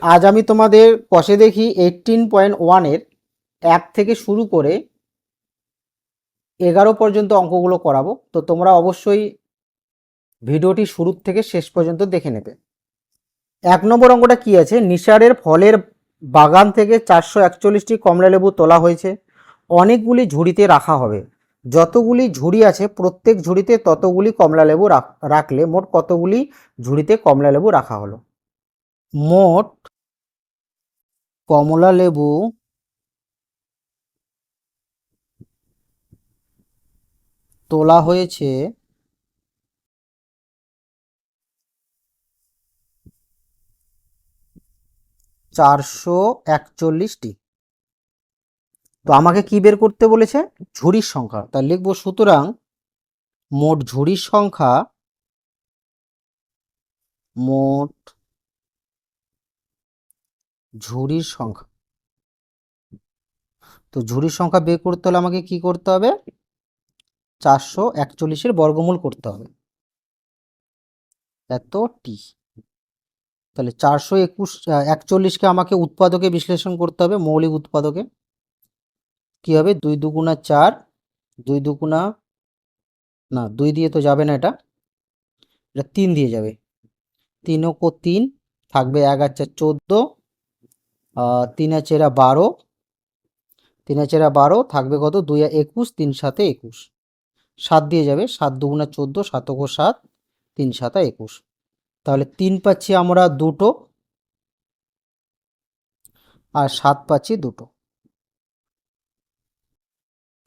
আজ আমি তোমাদের কষে দেখি এইটিন পয়েন্ট ওয়ানের এক থেকে শুরু করে এগারো পর্যন্ত অঙ্কগুলো করাবো। তো তোমরা অবশ্যই ভিডিওটি শুরু থেকে শেষ পর্যন্ত দেখে নেবে। এক নম্বর অঙ্কটা কি আছে? নিশারের ফলের বাগান থেকে চারশো একচল্লিশটি কমলালেবু তোলা হয়েছে। অনেকগুলি ঝুড়িতে রাখা হবে। যতগুলি ঝুড়ি আছে, প্রত্যেক ঝুড়িতে ততগুলি কমলালেবু রাখ- রাখলে মোট কতগুলি ঝুড়িতে কমলালেবু রাখা হলো? মোট কমলা লেবু, তোলা হয়েছে চারশো একচল্লিশটি। তো আমাকে কি বের করতে বলেছে? ঝুড়ির সংখ্যা। তা লিখব, সুতরাং মোট ঝুড়ির সংখ্যা মোট ঝুড়ির সংখ্যা। তো ঝুড়ির সংখ্যা বের করতে হলে আমাকে কি করতে হবে? চারশো একচল্লিশের বর্গমূল করতে হবে। এত টি তাহলে চারশো একুশ একচল্লিশকে আমাকে উৎপাদকে বিশ্লেষণ করতে হবে, মৌলিক উৎপাদকে। কি হবে? দুই দুগুণা চার, দুই দুগুণা, না, দুই দিয়ে তো যাবে না এটা। এটা তিন দিয়ে যাবে। তিন ও তিন থাকবে এক আর চার চোদ্দ। তিন চেরা বারো। তিন চেরা বারো থাকবে কত? দুই একুশ, তিন সাতে একুশ। সাত দিয়ে যাবে, সাত দুগুণা চোদ্দ সাতক সাত, তিন সাতা একুশ। তাহলে তিন পাচ্ছি আমরা দুটো আর সাত পাচ্ছি দুটো।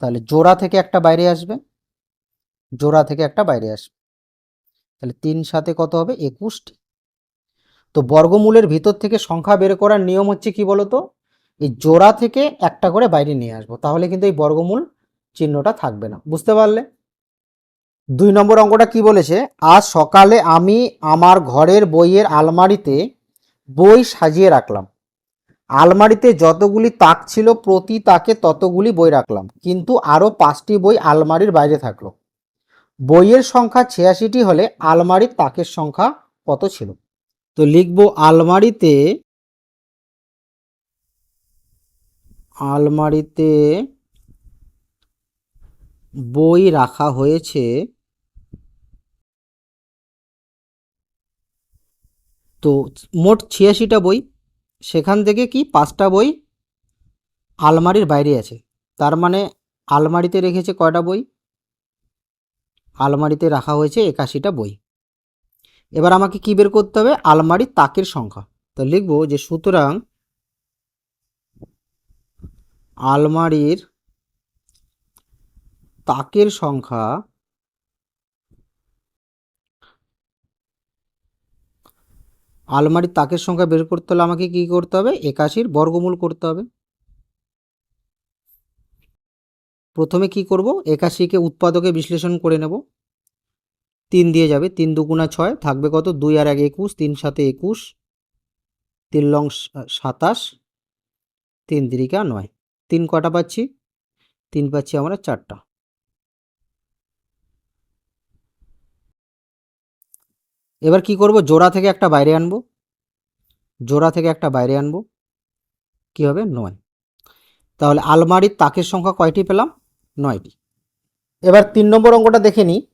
তাহলে জোড়া থেকে একটা বাইরে আসবে। জোড়া থেকে একটা বাইরে আসবে। তাহলে তিন সাথে কত হবে? একুশটি তো বর্গমূলের ভিতর থেকে সংখ্যা বের করার নিয়ম হচ্ছে কি বলতো? এই জোড়া থেকে একটা করে বাইরে নিয়ে আসব, তাহলে কিন্তু এই বর্গমূল চিহ্নটা থাকবে না, বুঝতে পারলে? দুই নম্বর অঙ্কটা কি বলেছে? আজ সকালে আমি আমার ঘরের বইয়ের আলমারিতে বই সাজিয়ে রাখলাম। আলমারিতে যতগুলি তাক ছিল প্রতি তাকে ততগুলি বই রাখলাম, কিন্তু আরও পাঁচটি বই আলমারির বাইরে থাকল। বইয়ের সংখ্যা ছিয়াশিটি হলে আলমারির তাকের সংখ্যা কত ছিল? তো লিখব আলমারিতে আলমারিতে বই রাখা হয়েছে। তো মোট ছিয়াশিটা বই, সেখান থেকে কি পাঁচটা বই আলমারির বাইরে আছে? তার মানে আলমারিতে রেখেছে কয়টা বই? আলমারিতে রাখা হয়েছে একাশিটা বই। এবার আমাকে কি বের করতে হবে? আলমারির তাকের সংখ্যা। তো লিখব যে সুতরাং আলমারির তাকের সংখ্যা আলমারির তাকের সংখ্যা বের করতে হলে আমাকে কি করতে হবে? একাশির বর্গমূল করতে হবে। প্রথমে কি করব? একাশিকে উৎপাদকে বিশ্লেষণ করে নেব। তিন দিয়ে যাবে, তিন দুগুণা ছয়, থাকবে কত? দুই আর এক একুশ, তিন সাথে একুশ, তিন লং সাতাশ, তিন তিরিকা নয়। তিন কটা পাচ্ছি? তিন পাচ্ছি আমরা চারটা। এবার কি করব? জোড়া থেকে একটা বাইরে আনব। জোড়া থেকে একটা বাইরে আনব। কি হবে? নয়। তাহলে আলমারির তাকের সংখ্যা কয়টি পেলাম? নয়টি। এবার তিন নম্বর অঙ্কটা দেখে নিই।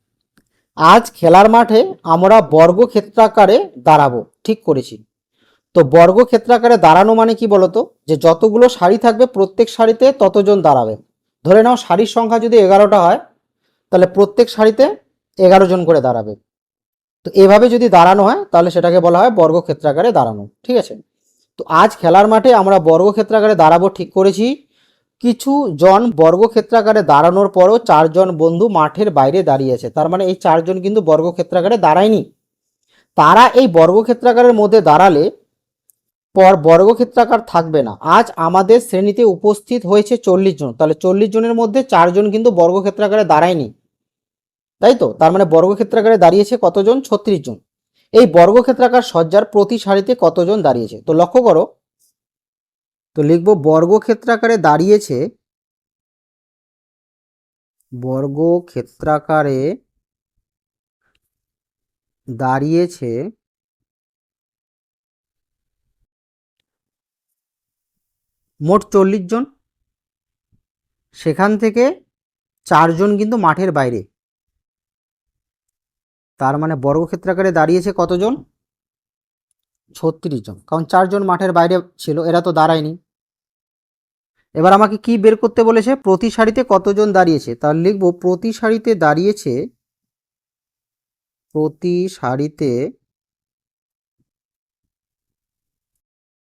আজ খেলার মাঠে আমরা বর্গক্ষেত্রাকারে দাঁড়াবো। ঠিক করেছি। তো বর্গক্ষেত্রাকারে দাঁড়ানো মানে কি বলতো? যে যতগুলো শাড়ি থাকবে প্রত্যেক শাড়িতে ততজন দাঁড়াবে। ধরে নাও শাড়ির সংখ্যা যদি এগারোটা হয়, তাহলে প্রত্যেক শাড়িতে এগারো জন করে দাঁড়াবে। তো এভাবে যদি দাঁড়ানো হয়, তাহলে সেটাকে বলা হয় বর্গক্ষেত্রাকারে দাঁড়ানো। ঠিক আছে? তো আজ খেলার মাঠে আমরা বর্গক্ষেত্রাকারে দাঁড়াবো, ঠিক করেছি। কিছু জন বর্গক্ষেত্রাকারে দাঁড়ানোর পরও চারজন বন্ধু মাঠের বাইরে দাঁড়িয়েছে। তার মানে এই চারজন কিন্তু বর্গক্ষেত্রাকারে দাঁড়ায়নি। তারা এই বর্গক্ষেত্রাকারের মধ্যে দাঁড়ালে পর বর্গক্ষেত্রাকার থাকবে না। আজ আমাদের শ্রেণীতে উপস্থিত হয়েছে চল্লিশ জন। তাহলে চল্লিশ জনের মধ্যে চারজন কিন্তু বর্গক্ষেত্রাকারে দাঁড়ায়নি। তাই তো? তার মানে বর্গক্ষেত্রাকারে দাঁড়িয়েছে কতজন? ছত্রিশ জন। এই বর্গক্ষেত্রাকার সজ্জার প্রতি সারিতে কতজন দাঁড়িয়েছে? তো লক্ষ্য করো তো লিখব বর্গক্ষেত্রাকারে দাঁড়িয়েছে বর্গক্ষেত্রাকারে দাঁড়িয়েছে, মোট চল্লিশ জন। সেখান থেকে চারজন কিন্তু মাঠের বাইরে। তার মানে বর্গক্ষেত্রাকারে দাঁড়িয়েছে কতজন? ছত্রিশ জন। কারণ চারজন মাঠের বাইরে ছিল, এরা তো দাঁড়ায়নি। এবার আমাকে কি বের করতে বলেছে? প্রতি সারিতে কতজন দাঁড়িয়েছে? তাহলে লিখব, প্রতি সারিতে দাঁড়িয়েছে, প্রতি সারিতে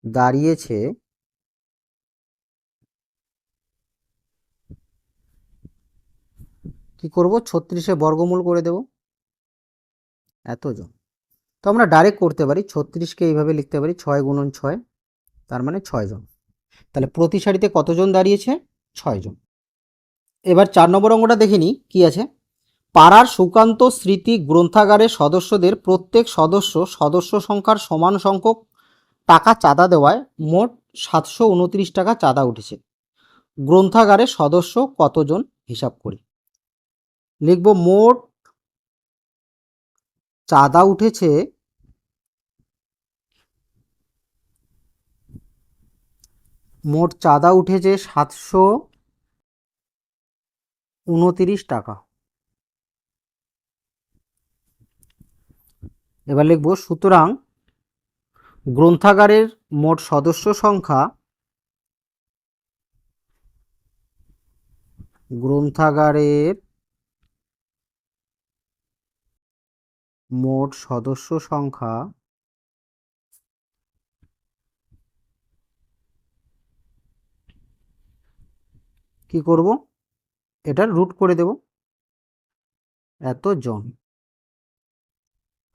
দাঁড়িয়েছে, কি করব? ছত্রিশে বর্গমূল করে দেব। এতজন। তো আমরা ডাইরেক্ট করতে পারি, ছত্রিশকে এইভাবে লিখতে পারি, ছয় গুণন ছয়, তার মানে ছয় জন তাহলে প্রতি সারিতে কতজন দাঁড়িয়েছে? ছয় জন এবার চার নম্বর অঙ্গটা দেখে নিই, কী আছে? পাড়ার সুকান্ত স্মৃতি গ্রন্থাগারের সদস্যদের প্রত্যেক সদস্য সদস্য সংখ্যার সমান সংখ্যক টাকা চাঁদা দেওয়ায় মোট সাতশো উনত্রিশ টাকা চাঁদা উঠেছে। গ্রন্থাগারের সদস্য কতজন? হিসাব করি। লিখব মোট চাঁদা উঠেছে মোট চাঁদা উঠেছে সাতশো উনতিরিশ টাকা। এবার লিখব, সুতরাং গ্রন্থাগারের মোট সদস্য সংখ্যা গ্রন্থাগারের মোট সদস্য সংখ্যা কি করব? এটার রুট করে দেব। এত জন।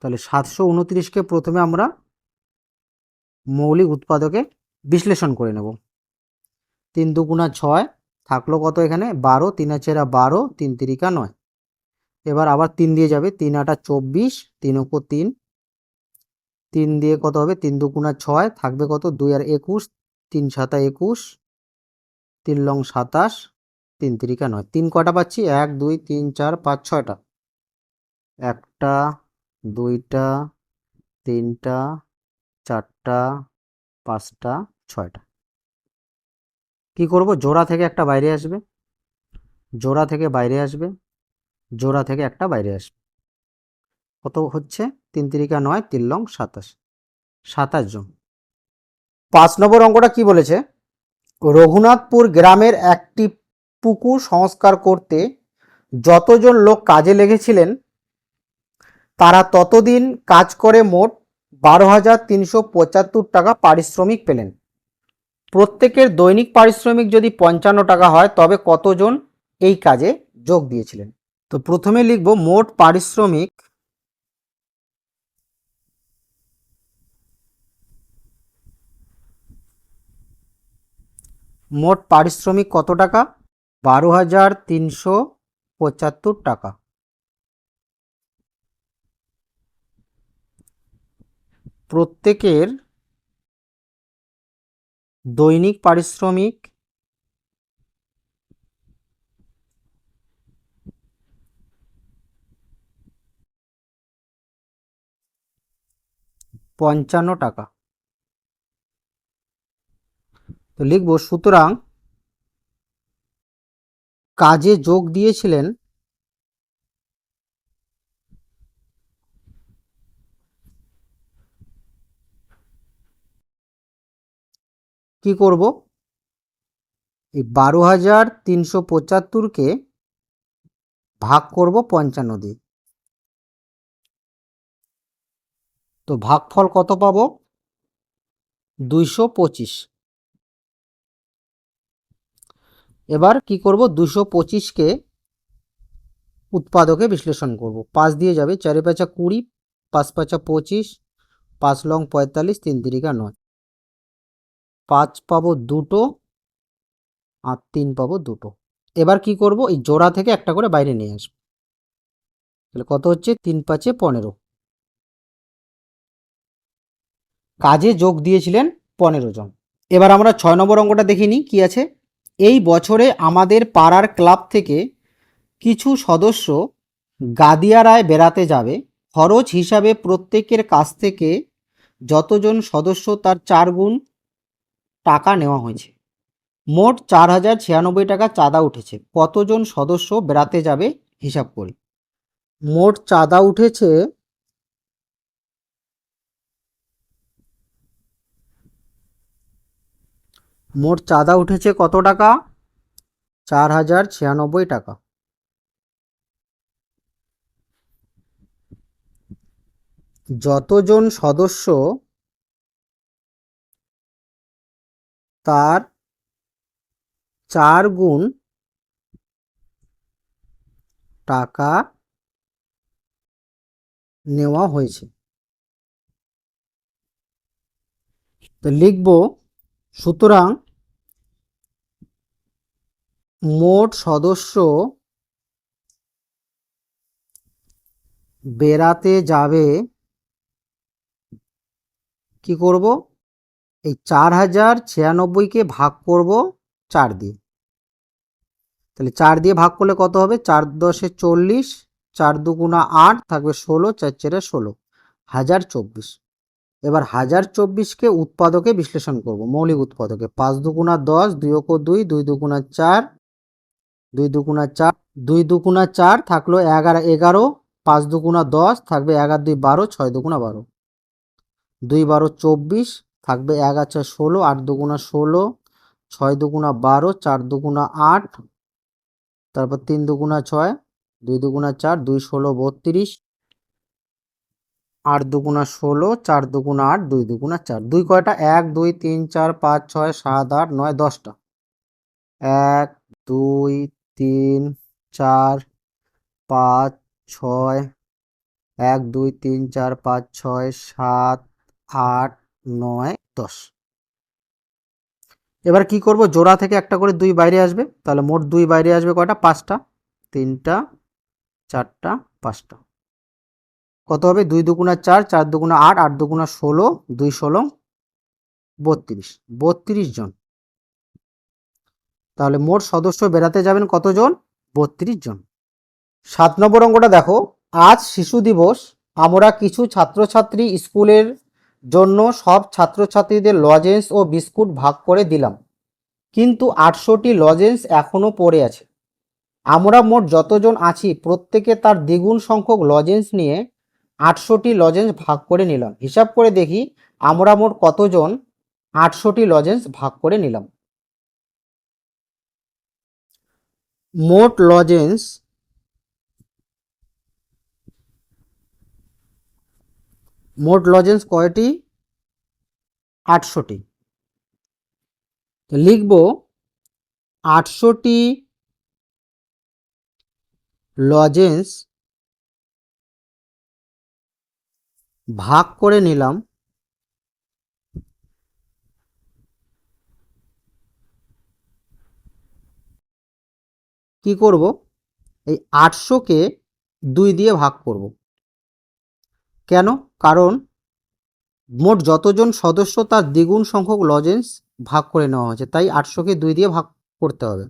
তাহলে সাতশো উনত্রিশকে প্রথমে আমরা মৌলিক উৎপাদকে বিশ্লেষণ করে নেব। তিন দুগুণা ছয় থাকল কত এখানে? বারো। তিন চেরা বারো। তিন তিরিকা নয়। এবার আবার তিন দিয়ে যাবে। তিন আটা চব্বিশ, তিন ওপো তিন। তিন দিয়ে কত হবে? তিন দুগুণা ছয় থাকবে কত? দুই আর একুশ, তিন সাতা একুশ। তিন লং সাতাশ, তিন তিরিকা নয়। তিন কটা পাচ্ছি? এক, দুই, তিন, চার, পাঁচ, ছয়টা। একটা, দুইটা, তিনটা, চারটা, পাঁচটা, ছয়টা। কি করব? জোড়া থেকে একটা বাইরে আসবে। জোড়া থেকে বাইরে আসবে। জোড়া থেকে একটা বাইরে আসবে। কত হচ্ছে? তিন তিরিকা নয় তিন লং সাতাশ। সাতাশ জন। পাঁচ নম্বর অঙ্কটা কি বলেছে? রঘুনাথপুর গ্রামের একটি পুকুর সংস্কার করতে যতজন লোক কাজে লেগেছিলেন, তারা ততদিন কাজ করে মোট বারো হাজার তিনশো পঁচাত্তর টাকা পারিশ্রমিক পেলেন। প্রত্যেকের দৈনিক পারিশ্রমিক যদি পঞ্চান্ন টাকা হয়, তবে কতজন এই কাজে যোগ দিয়েছিলেন? তো প্রথমে লিখব, মোট পারিশ্রমিক মোট পারিশ্রমিক কত টাকা? বারো হাজার তিনশো পঁচাত্তর টাকা। প্রত্যেকের দৈনিক পারিশ্রমিক পঞ্চান্ন টাকা। তো লিখব, সুতরাং কাজে যোগ দিয়েছিলেন কি করব? এই বারো হাজার তিনশো পঁচাত্তরকে ভাগ করব পঞ্চান্ন দিয়ে। তো ভাগফল কত পাবো? দুইশো পঁচিশ। এবার কি করব? দুশো পঁচিশকে উৎপাদকে বিশ্লেষণ করব। পাঁচ দিয়ে যাবে, চারে পাঁচা কুড়ি, পাঁচ পাঁচা পঁচিশ, পাঁচ লং পঁয়তাল্লিশ, তিন তিরিকা নয়। পাঁচ পাবো দুটো, আর তিন পাবো দুটো। এবার কি করব? এই জোড়া থেকে একটা করে বাইরে নিয়ে আসব। তাহলে কত হচ্ছে? তিন পাঁচে পনেরো। কাজে যোগ দিয়েছিলেন পনেরো জন। এবার আমরা ছয় নম্বর অঙ্কটা দেখিনি কি আছে? এই বছরে আমাদের পাড়ার ক্লাব থেকে কিছু সদস্য গাদিয়ারায় বেড়াতে যাবে। খরচ হিসাবে প্রত্যেকের কাছ থেকে যতজন সদস্য তার চার গুণ টাকা নেওয়া হয়েছে। মোট চার হাজার ছিয়ানব্বই টাকা চাঁদা উঠেছে। কতজন সদস্য বেড়াতে যাবে হিসাব করি। মোট চাঁদা উঠেছে মোট চাঁদা উঠেছে কত টাকা? চার হাজার ছিয়ানব্বই টাকা। যতজন সদস্য তার চার গুণ টাকা নেওয়া হয়েছে। তো লিখব সুতরাং মোট সদস্য বেড়াতে যাবে কি করব? এই চার হাজার ছিয়ানব্বইকে ভাগ করব চার দিয়ে। তাহলে চার দিয়ে ভাগ করলে কত হবে? চার দশে চল্লিশ, চার দুগুণা আট থাকবে ষোলো, চার চারে ষোলো, হাজার চব্বিশ। এবার হাজার চব্বিশকে উৎপাদকে বিশ্লেষণ করব। মৌলিক উৎপাদকে পাঁচ দুগুণা দশ দুই অক দুই দুই দুগুণা চার, দুই দুগুণা চার, দুই দুগুণা চার থাকল এগারো এগারো, পাঁচ দুগুণা দশ থাকবে এগারো, দুই বারো, ছয় দুগুণা বারো। দুই বারো চব্বিশ থাকবে এক আছে ষোলো, আট দুগুণা ষোলো, ছয় দুগুণা বারো, চার দুগুণা আট, তারপর তিন দুগুণা ছয়, দুই দুগুণা চার, দুই ষোলো বত্রিশ আট দুগুণা ষোলো, চার দুগুণা আট, দুই দুগুণা চার। দুই কয়টা? এক, দুই, তিন, চার, পাঁচ, ছয়, সাত, আট, নয়, দশটা। এক, দুই, তিন, চার, পাঁচ, ছয়, এক, দুই, তিন, চার, পাঁচ, ছয়, সাত, আট, নয়, দশ। এবার কি করব? জোড়া থেকে একটা করে দুই বাইরে আসবে। তাহলে মোট দুই বাইরে আসবে কয়টা? পাঁচটা। তিনটা, চারটা, পাঁচটা। কত হবে? দুই দুগুণা চার চার দুগুণা আট আট দুগুণা ষোলো, দুই ষোলো, বত্রিশ। বত্রিশ জন। তাহলে মোট সদস্য বেড়াতে যাবেন কতজন? বত্রিশ জন। সাত নম্বর অঙ্কটা দেখো। আজ শিশু দিবস। আমরা কিছু ছাত্রছাত্রী স্কুলের জন্য সব ছাত্রছাত্রীদের লজেন্স ও বিস্কুট ভাগ করে দিলাম। কিন্তু আটশোটি লজেন্স এখনও পড়ে আছে। আমরা মোট যতজন আছি, প্রত্যেকে তার দ্বিগুণ সংখ্যক লজেন্স নিয়ে আটশোটি লজেন্স ভাগ করে নিলাম। হিসাব করে দেখি আমরা মোট কতজন আটশোটি লজেন্স ভাগ করে নিলাম। মোট লজেন্স মোট লজেন্স কয়টি? আটশোটি। তো লিখব আটশোটি লজেন্স ভাগ করে নিলাম। কি করব? এই আটশোকে দুই দিয়ে ভাগ করব। কেন? কারণ মোট যতজন সদস্য তার দ্বিগুণ সংখ্যক লজেন্স ভাগ করে নেওয়া হয়েছে, তাই আটশোকে দুই দিয়ে ভাগ করতে হবে।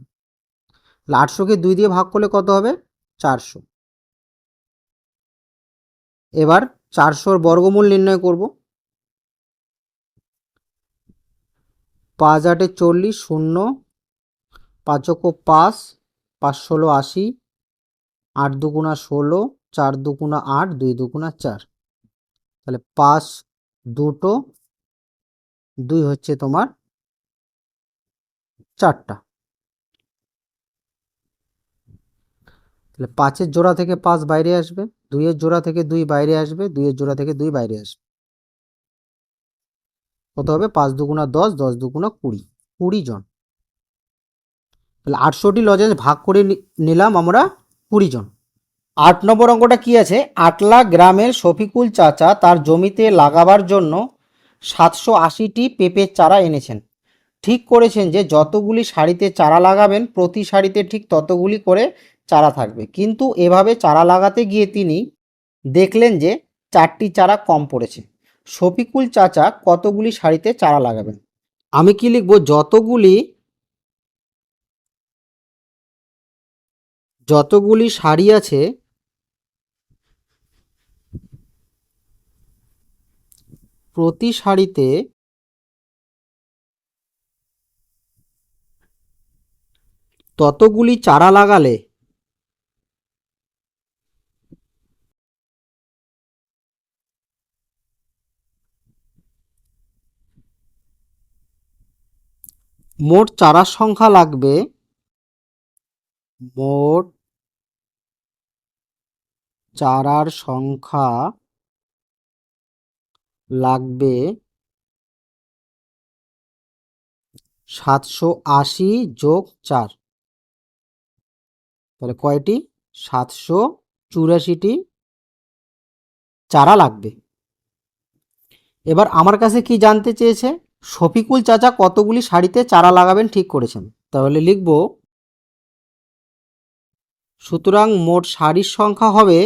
তাহলে আটশোকে দুই দিয়ে ভাগ করলে কত হবে? চারশো। এবার চারশোর বর্গমূল নির্ণয় করব। পাঁচ আটে চল্লিশ শূন্য পাঁচক পাঁচ পাঁচ ষোলো আশি, আট দুগুণা ষোলো, চার দুগুণা আট, দুই দুগুণা চার। তাহলে পাঁচ দুটো, দুই হচ্ছে তোমার চারটা। তাহলে পাঁচের জোড়া থেকে পাঁচ বাইরে আসবে, দুইয়ের জোড়া থেকে দুই বাইরে আসবে, দুইয়ের জোড়া থেকে দুই বাইরে আসবে। কত হবে? পাঁচ দুগুণা দশ দশ দুগুণা কুড়ি কুড়ি জন। তাহলে আটশোটি লজেন্স ভাগ করে নিলাম আমরা কুড়ি জন। আট নম্বর অঙ্কটা কি আছে? আটলা গ্রামের শফিকুল চাচা তার জমিতে লাগাবার জন্য সাতশো আশিটি পেঁপের চারা এনেছেন। ঠিক করেছেন যে যতগুলি শাড়িতে চারা লাগাবেন, প্রতি শাড়িতে ঠিক ততগুলি করে চারা থাকবে। কিন্তু এভাবে চারা লাগাতে গিয়ে তিনি দেখলেন যে চারটি চারা কম পড়েছে। শফিকুল চাচা কতগুলি সারিতে চারা লাগাবেন? আমি কি লিখব? যতগুলি যতগুলি সারি আছে প্রতি সারিতে ততগুলি চারা লাগালে মোট চারার সংখ্যা লাগবে মোট চারার সংখ্যা লাগবে সাতশো আশি যোগ চার। তাহলে কয়টি? সাতশো চুরাশিটি চারা লাগবে। এবার আমার কাছে কি জানতে চেয়েছে? শফিকুল চাচা কতগুলি শাড়িতে চারা লাগাবেন ঠিক করেছেন। তাহলে লিখব, সুতরাং মোট শাড়ির সংখ্যা হবে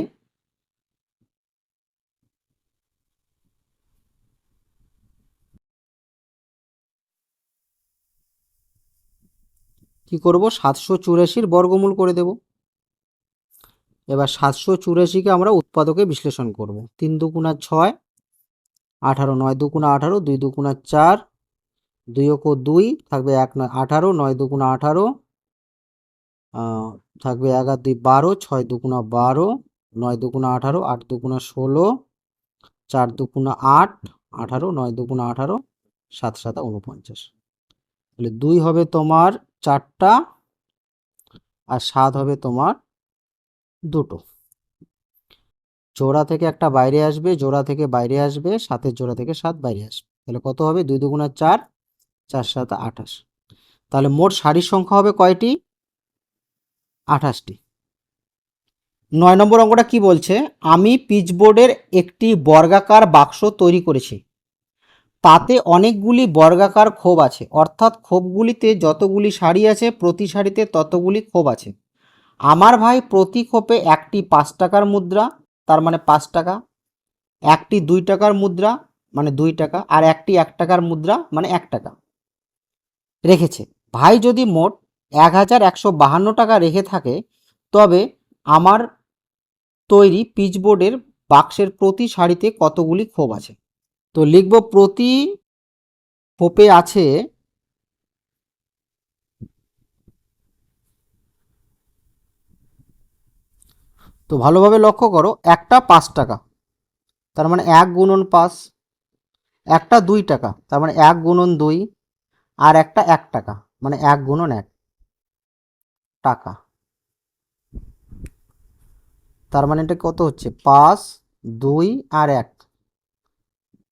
কি করব? সাতশো চুরাশির বর্গমূল করে দেব। এবার সাতশো চুরাশিকে আমরা উৎপাদকে বিশ্লেষণ করব। তিন দুগুণা ছয় আঠারো নয় দুগুণা আঠারো, দুই দুগুণা চার, দুই ও দুই থাকবে এক নয় আঠারো, নয় দুগুণা আঠারো থাকবে এক আর দুই বারো, ছয় দুগুণা বারো, নয় দুগুণা আঠারো, আট দুগুণা ষোলো, চার দুগুণা আট, আঠারো, নয় দুগুণা আঠারো, সাত সাতা উনপঞ্চাশ তাহলে দুই হবে তোমার চারটা আর সাত হবে তোমার দুটো। জোড়া থেকে একটা বাইরে আসবে, জোড়া থেকে বাইরে আসবে, সাতের জোড়া থেকে সাত বাইরে আসবে। তাহলে কত হবে? দুই দুগুণা চার চার সাত আঠাশ। তাহলে মোট শাড়ির সংখ্যা হবে কয়টি? আঠাশটি। নয় নম্বর অঙ্কটা কি বলছে? আমি পিচবোর্ডের একটি বর্গাকার বাক্স তৈরি করেছি। তাতে অনেকগুলি বর্গাকার ক্ষোভ আছে। অর্থাৎ খোপগুলিতে যতগুলি শাড়ি আছে, প্রতি শাড়িতে ততগুলি খোপ আছে। আমার ভাই প্রতি খোপে একটি পাঁচ টাকার মুদ্রা তার মানে পাঁচ টাকা। একটি দুই টাকার মুদ্রা মানে দুই টাকা, আর একটি এক টাকার মুদ্রা মানে এক টাকা। রেখেছে। ভাই যদি মোট এক হাজার একশো বাহান্ন টাকা রেখে থাকে, তবে আমার তৈরি পিচবোর্ডের বাক্সের প্রতি শাড়িতে কতগুলি খোপ আছে? তো লিখব প্রতি খোপে আছে তো ভালোভাবে লক্ষ্য করো, একটা পাঁচ টাকা। তার মানে এক গুণন পাঁচ, একটা দুই টাকা। তার মানে এক গুণন দুই আর একটা এক টাকা মানে এক গুণন এক টাকা। তার মানে এটা কত হচ্ছে? পাঁচ, দুই আর এক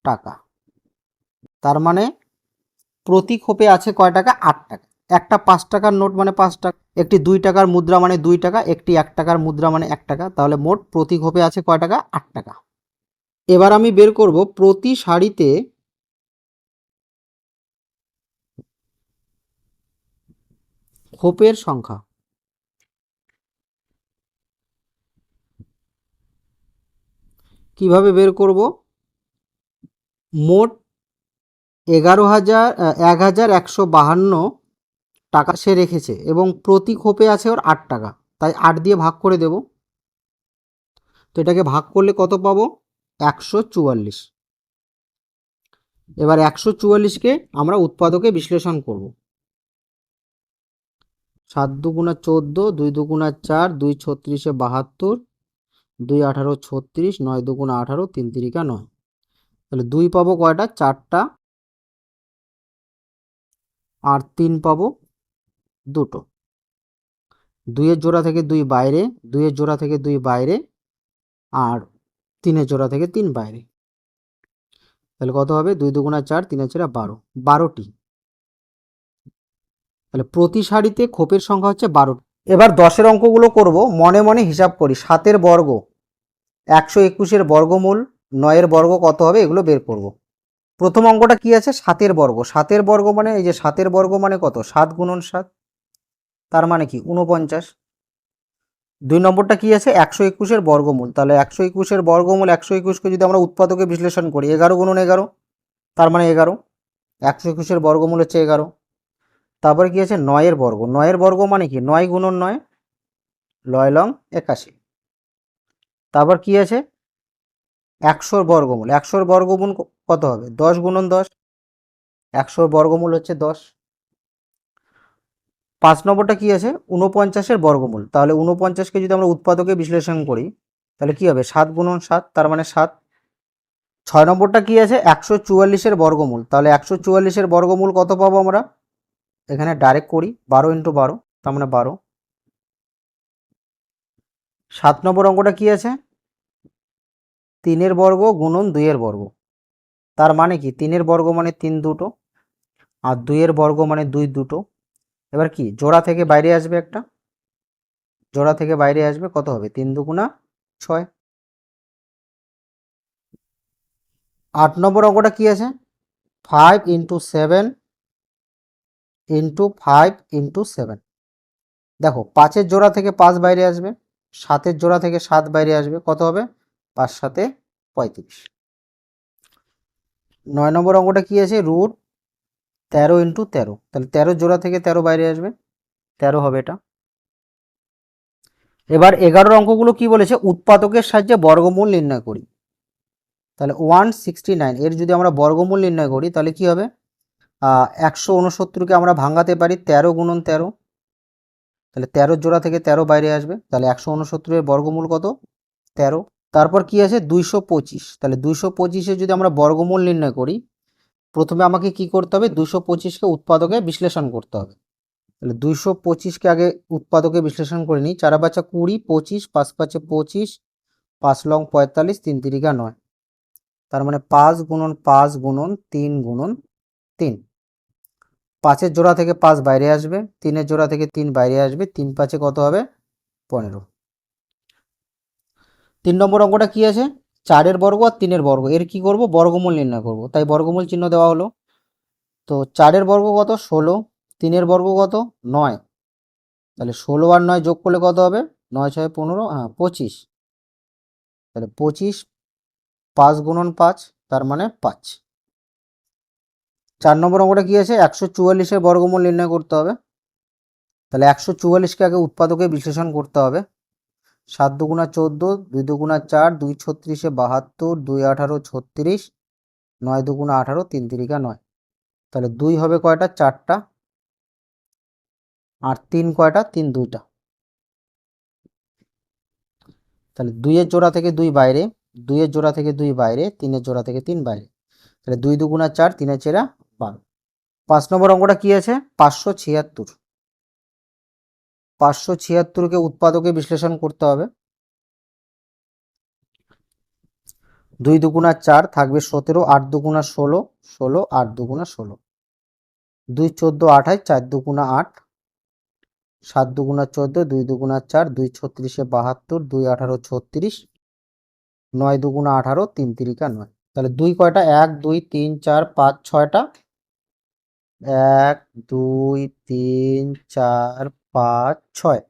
টাকা। তার মানে প্রতি খোপে আছে কয় টাকা? আট টাকা। একটা পাঁচ টাকার নোট মানে পাঁচ টাকা, একটি দুই টাকার মুদ্রা মানে দুই টাকা, একটি এক টাকার মুদ্রা মানে এক টাকা, তাহলে মোট প্রতি খোপে আছে কয় টাকা? আট টাকা। এবার আমি বের করব প্রতি শাড়িতে খোপের সংখ্যা। কীভাবে বের করব? মোট এগারো হাজার এক হাজার একশো বাহান্ন টাকা সে রেখেছে এবং প্রতি খোপে আছে ওর আট টাকা। তাই আট দিয়ে ভাগ করে দেব। তো এটাকে ভাগ করলে কত পাবো? একশো চুয়াল্লিশ। এবার একশো চুয়াল্লিশকে আমরা উৎপাদকে বিশ্লেষণ করব। সাত দুগুণা চোদ্দ, দুই দুগুণা চার, দুই ছত্রিশে বাহাত্তর, দুই আঠারো ছত্রিশ, নয় দুগুণা আঠারো, তিন তিরিকা নয়। তাহলে দুই পাবো কয়টা? চারটা। আর তিন পাবো দুটো। দুইয়ের জোড়া থেকে দুই বাইরে, দুইয়ের জোড়া থেকে দুই বাইরে আর তিনের জোড়া থেকে তিন বাইরে। তাহলে কত হবে? দুই দুগুণা চার, তিনের চারা বারো। বারোটি। তাহলে প্রতি শাড়িতে খোপের সংখ্যা হচ্ছে বারোটি এবার দশের অঙ্কগুলো করব, মনে মনে হিসাব করি। সাতের বর্গ, একশো একুশের বর্গমূল, নয়ের বর্গ কত হবে এগুলো বের করব। প্রথম অঙ্কটা কি আছে? সাতের বর্গ। সাতের বর্গ মানে এই যে সাতের বর্গ মানে কত? সাত গুণন সাত। তার মানে কি? উনপঞ্চাশ দুই নম্বরটা কি আছে? একশো একুশের বর্গমূল। তাহলে একশো একুশের বর্গমূল, একশো একুশকে যদি আমরা উৎপাদকে বিশ্লেষণ করি, এগারো গুণন এগারো, তার মানে এগারো। একশো একুশের বর্গমূল হচ্ছে এগারো। তারপরে কি আছে? নয়ের বর্গ। নয়ের বর্গ মানে কি? নয় গুণন নয়, লয় লং একাশি। তারপর কি আছে? একশোর বর্গমূল। একশোর বর্গমূল কত হবে? দশ গুণন দশ। একশোর বর্গমূল হচ্ছে দশ। পাঁচ নম্বরটা কি আছে? উনপঞ্চাশের বর্গমূল। তাহলে উনপঞ্চাশকে যদি আমরা উৎপাদকে বিশ্লেষণ করি, তাহলে কি হবে? সাত গুণন সাত, তার মানে সাত। ছয় নম্বরটা কি আছে? একশো চুয়াল্লিশের বর্গমূল। তাহলে একশো চুয়াল্লিশের বর্গমূল কত পাবো আমরা? এখানে ডাইরেক্ট করি, বারো ইন্টু বারো, তার মানে বারো। সাত নম্বর অঙ্কটা কি আছে? তিনের বর্গ গুণন দুইয়ের বর্গ। তার মানে কি? তিনের বর্গ মানে তিন দুটো, আর দুইয়ের বর্গ মানে দুই দুটো। এবার কি? জোড়া থেকে বাইরে আসবে একটা। জোড়া থেকে বাইরে আসবে কত হবে? তিন দুগুণা ছয়। আট নম্বর অঙ্কটা কি আছে? Five into seven into five into seven দেখো, পাঁচের জোড়া থেকে পাঁচ বাইরে আসবে, সাতের জোড়া থেকে সাত বাইরে আসবে, কত হবে? পাঁচ, সাতে পঁয়ত্রিশ। নয় নম্বর অঙ্কটা কি আছে? রুট তেরো ইন্টু তেরো। তাহলে তেরো জোড়া থেকে তেরো বাইরে আসবে। তেরো হবে এটা। এবার এগারোর অঙ্কগুলো কি বলেছে? উৎপাদকের সাহায্যে বর্গমূল নির্ণয় করি। তাহলে ওয়ান সিক্সটি নাইন এর যদি আমরা বর্গমূল নির্ণয় করি, তাহলে কি হবে? একশো উনসত্তরকে আমরা ভাঙাতে পারি তেরো গুণন তেরো। তাহলে তেরো জোড়া থেকে তেরো বাইরে আসবে। তাহলে একশো উনসত্তরের বর্গমূল কত? তেরো। তারপর কি আছে? দুইশো পঁচিশ। তাহলে দুইশো পঁচিশে যদি আমরা বর্গমূল নির্ণয় করি প্রথমে আমাকে কি করতে হবে? দুশো পঁচিশকে উৎপাদকে বিশ্লেষণ করতে হবে। তাহলে দুইশো পঁচিশকে আগে উৎপাদকে বিশ্লেষণ করে নিই। চারা বাচ্চা কুড়ি, পঁচিশ, পাঁচ পাঁচে পঁচিশ, পাঁচ লং পঁয়তাল্লিশ, তিন তিরিকা নয়। তার মানে পাঁচ গুণন পাঁচ গুণন তিন গুণন তিন। পাঁচের জোড়া থেকে পাঁচ বাইরে আসবে। তিনের জোড়া থেকে তিন বাইরে আসবে। তিন পাঁচে কত হবে? পনেরো। তিন নম্বর অঙ্কটা কি আছে? চারের বর্গ আর তিনের বর্গ। এর কি করব? বর্গমূল নির্ণয় করব। তাই বর্গমূল চিহ্ন দেওয়া হলো। তো চারের বর্গ কত? ষোলো। তিনের বর্গ কত? নয়। তাহলে ষোলো আর নয় যোগ করলে কত হবে? নয় ছয় পনেরো হ্যাঁ পঁচিশ। তাহলে পঁচিশ পাঁচ গুণন পাঁচ, তার মানে পাঁচ। চার নম্বর অঙ্কটা কি আছে? একশো চুয়াল্লিশের বর্গমূল নির্ণয় করতে হবে। তাহলে একশো চুয়াল্লিশকে আগে উৎপাদকে বিশ্লেষণ করতে হবে। সাত দুগুণা চোদ্দ, দুই দুগুণা চার, দুই ছত্রিশে বাহাত্তর, দুই আঠারো ছত্রিশ, নয় দুগুণা আঠারো তিন তিরিকা নয়। তাহলে দুই হবে কয়টা? চারটা। আর তিন কয়টা? তিন দুইটা। তাহলে দুইয়ের জোড়া থেকে দুই বাইরে, দুইয়ের জোড়া থেকে দুই বাইরে, তিনের জোড়া থেকে তিন বাইরে। তাহলে দুই দুগুণা চার, তিনের চেরা বারো। পাঁচ নম্বর অঙ্কটা কি আছে? পাঁচশো ছিয়াত্তর। পাঁচশো ছিয়াত্তরকে উৎপাদকে বিশ্লেষণ করতে হবে। দুই দুগুণা চার থাকবে সতেরো, আট দুগুণা ষোলো ষোলো, আট দুগুণা ষোলো। দুই চোদ্দ আঠাশ, চার দুগুণা আট, সাত দুগুণা চোদ্দ, দুই দুগুণা চার, দুই ছত্রিশে বাহাত্তর, দুই আঠারো ছত্রিশ, নয় দুগুণা আঠারো, তিন তিরিকা নয়। তাহলে দুই কয়টা? এক, দুই, তিন, চার, পাঁচ, ছয়টা? এক, দুই, তিন, চার পাঁচ, ছয়।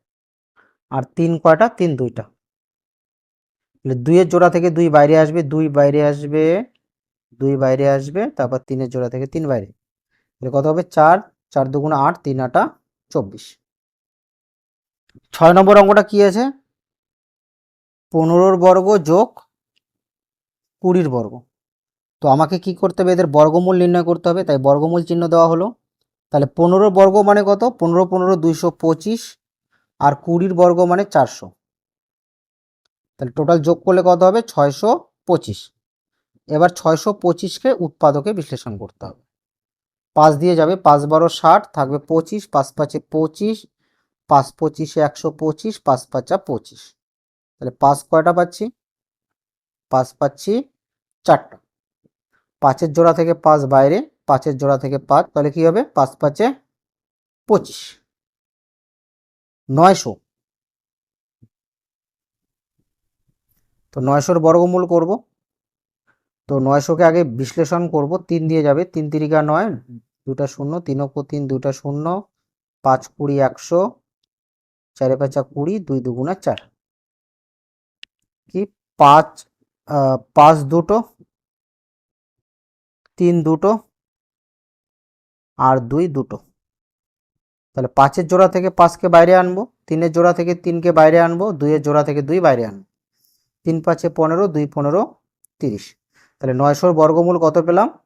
আর তিন কয়টা? তিন, দুইটা। দুইয়ের জোড়া থেকে দুই বাইরে আসবে, দুই বাইরে আসবে, দুই বাইরে আসবে, তারপর তিনের জোড়া থেকে তিন বাইরে। তাহলে কত হবে? চার চার দুগুণা আট, তিন আটা চব্বিশ। ছয় নম্বর অঙ্কটা কি আছে? পনেরোর বর্গ যোগ কুড়ির বর্গ। তো আমাকে কি করতে হবে? এদের বর্গমূল নির্ণয় করতে হবে, তাই বর্গমূল চিহ্ন দেওয়া হলো। তাহলে পনেরো বর্গ মানে কত? পনেরো পনেরো, দুইশো পঁচিশ আর কুড়ির বর্গ মানে চারশো। তাহলে টোটাল যোগ করলে কত হবে? ছয়শো পঁচিশ। এবার ছয়শো পঁচিশকে উৎপাদকে বিশ্লেষণ করতে হবে। পাঁচ দিয়ে যাবে, পাঁচ বারো ষাট, থাকবে পঁচিশ, পাঁচ পাঁচে পঁচিশ, পাঁচ পঁচিশে একশো পঁচিশ, পাঁচ পাঁচা পঁচিশ। তাহলে পাঁচ কয়টা পাচ্ছি? পাঁচ পাচ্ছি চারটা। পাঁচের জোড়া থেকে পাঁচ বাইরে পাঁচের জোড়া থেকে পাঁচ, তাহলে কি হবে? পাঁচ পাঁচে পঁচিশ। নয়শো। তো নয়শোর বর্গমূল করব। তো নয়শোকে আগে বিশ্লেষণ করব। তিন দিয়ে যাবে। তিন তিরিকা নয়, দুটা শূন্য, তিন অক্ষ তিন, দুটা শূন্য, পাঁচ কুড়ি একশো, চারে পাঁচা কুড়ি, দুই দুগুণা চার। কি? পাঁচ পাঁচ দুটো, তিন দুটো আর দুই দুটো। তাহলে পাঁচের জোড়া থেকে পাঁচকে বাইরে আনব, তিনের জোড়া থেকে তিনকে বাইরে আনব, দুইয়ের জোড়া থেকে দুই বাইরে আনব। তিন পাঁচে পনেরো, দুই পনেরো, তিরিশ। তাহলে নয়শোর বর্গমূল কত পেলাম?